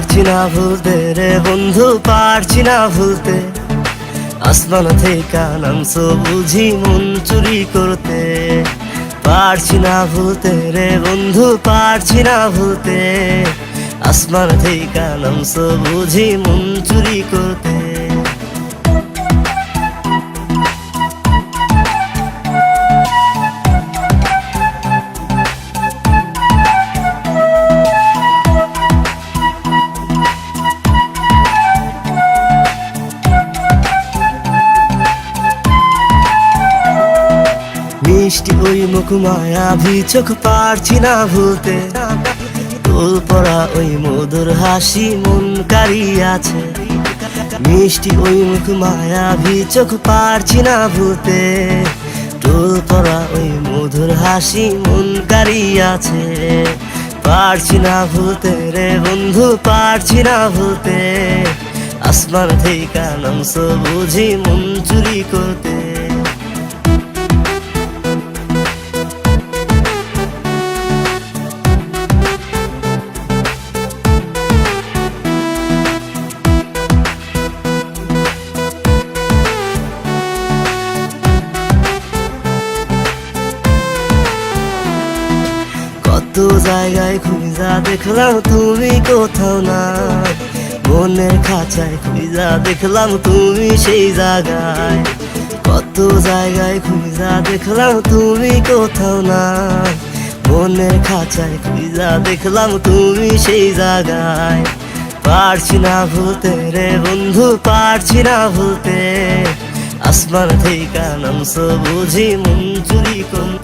পারছি না ভুলতে রে বন্ধু, পারছি না ভুলতে। আসমান থেকে নামছো বুঝি মন চুরি করতে। পারছি না ভুলতে রে বন্ধু, পারছি না ভুলতে। আসমান থেকে নামছো বুঝি মন চুরি করতে। ওই মুখ মায়া ভি চোখ পারছি না ভুলতে। তোল পড়া ওই মধুর হাসি মন আছে মিষ্টি ওই মুখ মায়া ভি চোখ পারছি না ভুলতে। টোল পড়া ওই মধুর হাসি মন আছে পারছি না ভুলতে রে বন্ধু, পারছি না ভুলতে। আসমান থেকে নামছো বুঝি মন চুরি করতে। জায়গায় খুঁজা দেখলাম তুমি কোথাও না। মনের খাঁচায় খুঁজা দেখলাম তুমি সেই জায়গায়। কত জায়গায় খুঁজা দেখলাম তুমি কোথাও না। মনের খাঁচায় খুঁজা দেখলাম তুমি সেই জায়গায়। পারছি না ভুলতে রে বন্ধু, পারছি না ভুলতে। আসমান থেকে নামছো বুঝি মন চুরি করতে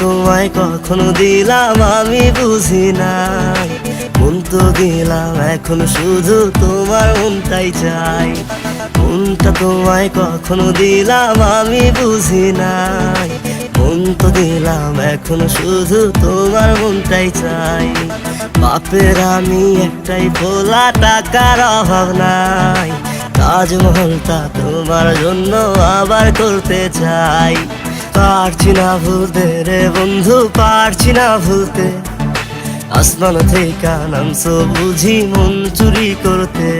তোমায় কখনো দিলাম আমি বুঝি না মন তো দিলাম, এখন শুধু তোমার মনটাই চাই। মনটা তোমায় কখনো দিলাম আমি বুঝি না মন তো দিলাম, এখন শুধু তোমার মনটাই চাই। বাপের আমি একটাই ভোলা, টাকার অভাব নাই। তাজমহলটা তোমার জন্য আবার করতে চাই। পারছি না ভুলতে রে বন্ধু, পারছি না ভুলতে। আসমান থেকে নামছো বুঝি মন চুরি করতে।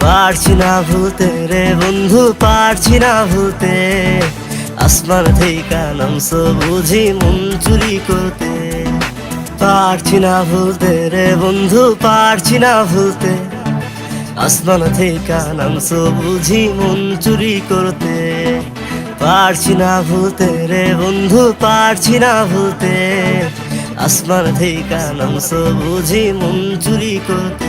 পারছি না ভুলতে রে বন্ধু, পারছি না ভুলতে। আসমান থেকে নামছো বুঝি মন চুরি করতে। পারছি না ভুলতে রে বন্ধু, পারছি না ভুলতে। আসমান থেকে নামছো বুঝি মন চুরি করতে। পারছি না ভুলতে রে বন্ধু, পারছি না ভুলতে। আসমান থেকে নামছো বুঝি মন চুরি করতে।